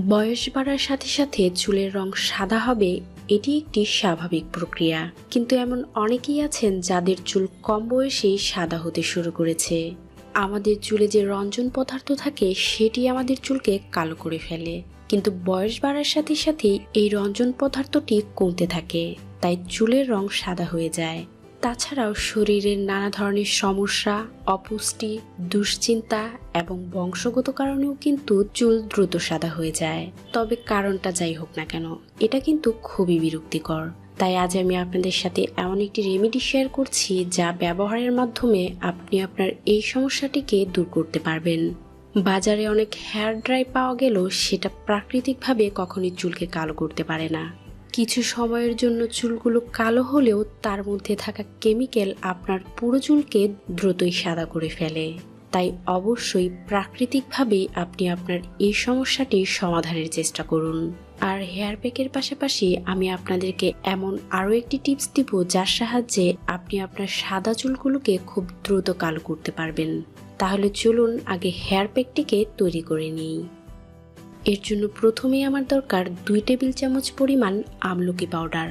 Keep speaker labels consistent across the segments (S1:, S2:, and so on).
S1: বয়স বাড়ার সাথে সাথে চুলের রং সাদা হবে, এটি একটি স্বাভাবিক প্রক্রিয়া। কিন্তু এমন অনেকেই আছেন যাদের চুল কম বয়সেই সাদা হতে শুরু করেছে। আমাদের চুলে যে রঞ্জন পদার্থ থাকে, সেটি আমাদের চুলকে কালো করে ফেলে। কিন্তু বয়স বাড়ার সাথে সাথে এই রঞ্জন পদার্থটি কমতে থাকে, তাই চুলের রং সাদা হয়ে যায়। তাছাড়াও শরীরের নানা ধরনের সমস্যা, অপুষ্টি, দুশ্চিন্তা এবং বংশগত কারণেও কিন্তু চুল দ্রুত সাদা হয়ে যায়। তবে কারণটা যাই হোক না কেন, এটা কিন্তু খুবই বিরক্তিকর। তাই আজ আমি আপনাদের সাথে এমন একটি রেমেডি শেয়ার করছি যা ব্যবহারের মাধ্যমে আপনি আপনার এই সমস্যাটিকে দূর করতে পারবেন। বাজারে অনেক হেয়ার ড্রাই পাওয়া গেলেও সেটা প্রাকৃতিকভাবে কখনোই চুলকে কালো করতে পারে না। কিছু সময়ের জন্য চুলগুলো কালো হলেও তার মধ্যে থাকা কেমিক্যাল আপনার পুরো চুলকে দ্রুতই সাদা করে ফেলে। তাই অবশ্যই প্রাকৃতিকভাবেই আপনি আপনার এই সমস্যাটি সমাধানের চেষ্টা করুন। আর হেয়ার প্যাকের পাশাপাশি আমি আপনাদেরকে এমন আরও একটি টিপস দিব যার সাহায্যে আপনি আপনার সাদা চুলগুলোকে খুব দ্রুত কালো করতে পারবেন। তাহলে চলুন আগে হেয়ার প্যাকটিকে তৈরি করে নিই। এর জন্য প্রথমেই আমার দরকার দুই টেবিল চামচ পরিমাণ আমলকি পাউডার।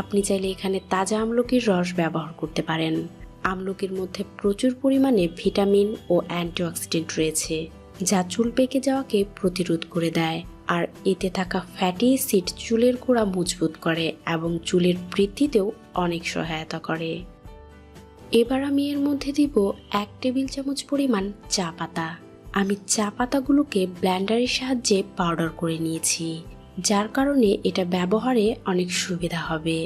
S1: আপনি চাইলে এখানে তাজা আমলকির রস ব্যবহার করতে পারেন। আমলকির মধ্যে প্রচুর পরিমাণে ভিটামিন ও অ্যান্টিঅক্সিডেন্ট রয়েছে, যা চুল পেকে যাওয়াকে প্রতিরোধ করে দেয়, আর এতে থাকা ফ্যাটি অ্যাসিড চুলের গোড়া মজবুত করে এবং চুলের বৃদ্ধিতেও অনেক সহায়তা করে। এবার আমি এর মধ্যে দিব এক টেবিল চামচ পরিমাণ চা পাতা। আমি চা পাতাগুলোকে ব্ল্যান্ডারের সাহায্যে পাউডার করে নিয়েছি, যার কারণে এটা ব্যবহারে অনেক সুবিধা হবে।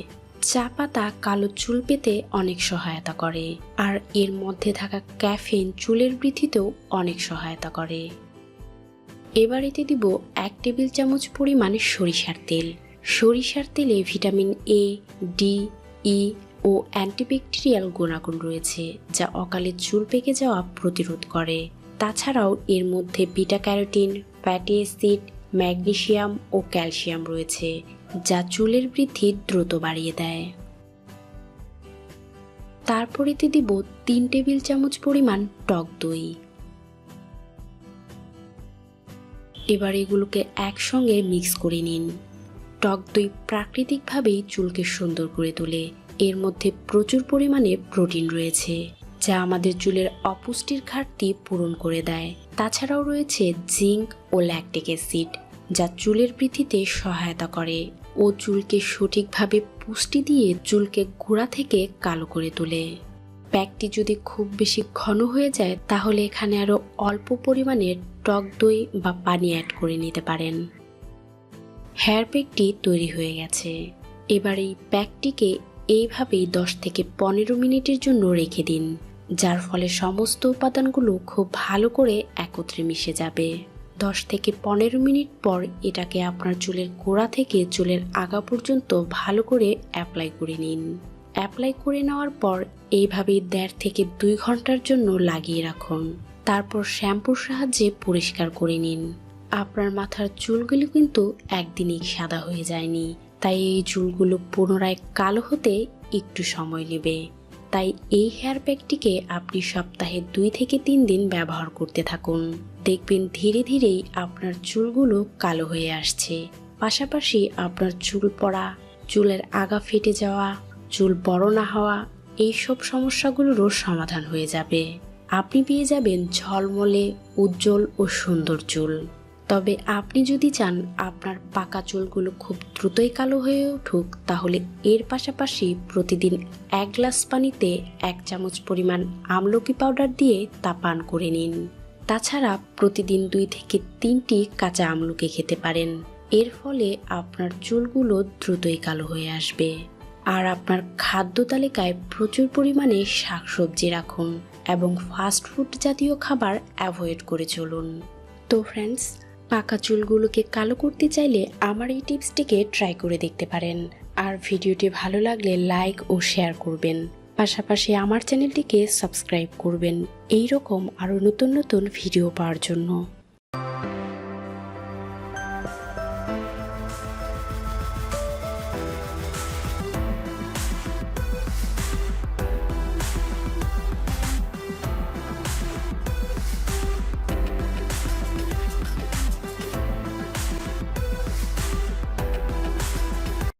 S1: চা পাতা কালো চুল পেতে অনেক সহায়তা করে, আর এর মধ্যে থাকা ক্যাফেন চুলের বৃদ্ধিতেও অনেক সহায়তা করে। এবার এতে দিব এক টেবিল চামচ পরিমাণে সরিষার তেল। সরিষার তেলে ভিটামিন এ ডি ই ও অ্যান্টিব্যাকটেরিয়াল গুণাগুণ রয়েছে, যা অকালে চুল পেকে যাওয়া প্রতিরোধ করে। তাছাড়াও এর মধ্যে beta carotene fatty acid, magnesium ও ক্যালসিয়াম রয়েছে, যা চুলের বৃদ্ধি দ্রুত বাড়িয়ে দেয়। তারপর এতে দিব তিন টেবিল চামচ পরিমাণ টক দই। এবার এগুলোকে একসঙ্গে মিক্স করে নিন। টক দই প্রাকৃতিকভাবেই চুলকে সুন্দর করে তোলে। এর মধ্যে প্রচুর পরিমাণে প্রোটিন রয়েছে। যা আমাদের চুলের অপুষ্টির ঘাটতি পূরণ করে দেয়। তাছাড়াও রয়েছে জিঙ্ক ও ল্যাকটিক অ্যাসিড, যা চুলের বৃদ্ধিতে সহায়তা করে ও চুলকে সঠিকভাবে পুষ্টি দিয়ে চুলকে গোড়া থেকে কালো করে তোলে। প্যাকটি যদি খুব বেশি ঘন হয়ে যায়, তাহলে এখানে আরও অল্প পরিমাণে টক দই বা পানি অ্যাড করে নিতে পারেন। হেয়ার প্যাকটি তৈরি হয়ে গেছে। এবার এই প্যাকটিকে এইভাবেই দশ থেকে পনেরো মিনিটের জন্য রেখে দিন। যার ফলে সমস্ত উপাদানগুলো খুব ভালো করে একত্রে মিশে যাবে। দশ থেকে পনেরো মিনিট পর এটাকে আপনার চুলের গোড়া থেকে চুলের আগা পর্যন্ত ভালো করে অ্যাপ্লাই করে নিন। অ্যাপ্লাই করে নেওয়ার পর এইভাবে দেড় থেকে দুই ঘণ্টার জন্য লাগিয়ে রাখুন। তারপর শ্যাম্পুর সাহায্যে পরিষ্কার করে নিন। আপনার মাথার চুলগুলো কিন্তু একদিনেই সাদা হয়ে যায়নি, তাই এই চুলগুলো পুনরায় কালো হতে একটু সময় নেবে। তাই এই হেয়ার প্যাকটিকে আপনি সপ্তাহে দুই থেকে তিন দিন ব্যবহার করতে থাকুন। দেখবেন ধীরে ধীরেই আপনার চুলগুলো কালো হয়ে আসছে। পাশাপাশি আপনার চুল পড়া, চুলের আগা ফেটে যাওয়া, চুল বড় না হওয়া, এইসব সমস্যাগুলোরও সমাধান হয়ে যাবে। আপনি পেয়ে যাবেন ঝলমলে, উজ্জ্বল ও সুন্দর চুল। তবে আপনি যদি চান আপনার পাকা চুলগুলো খুব দ্রুতই কালো হয়ে উঠুক, তাহলে এর পাশাপাশি প্রতিদিন এক গ্লাস পানিতে এক চামচ পরিমাণ আমলকি পাউডার দিয়ে তা পান করে নিন। তাছাড়া প্রতিদিন দুই থেকে তিনটি কাঁচা আমলকি খেতে পারেন। এর ফলে আপনার চুলগুলো দ্রুতই কালো হয়ে আসবে। আর আপনার খাদ্য তালিকায় প্রচুর পরিমাণে শাকসবজি রাখুন এবং ফাস্টফুড জাতীয় খাবার অ্যাভয়েড করে চলুন। তো ফ্রেন্ডস পাকা চুলগুলোকে কালো করতে চাইলে আমার এই টিপসটিকে ট্রাই করে দেখতে পারেন। আর ভিডিওটি ভালো লাগলে লাইক ও শেয়ার করবেন। পাশাপাশি আমার চ্যানেলটিকে সাবস্ক্রাইব করবেন। এই রকম আরও নতুন নতুন ভিডিও পাওয়ার জন্য।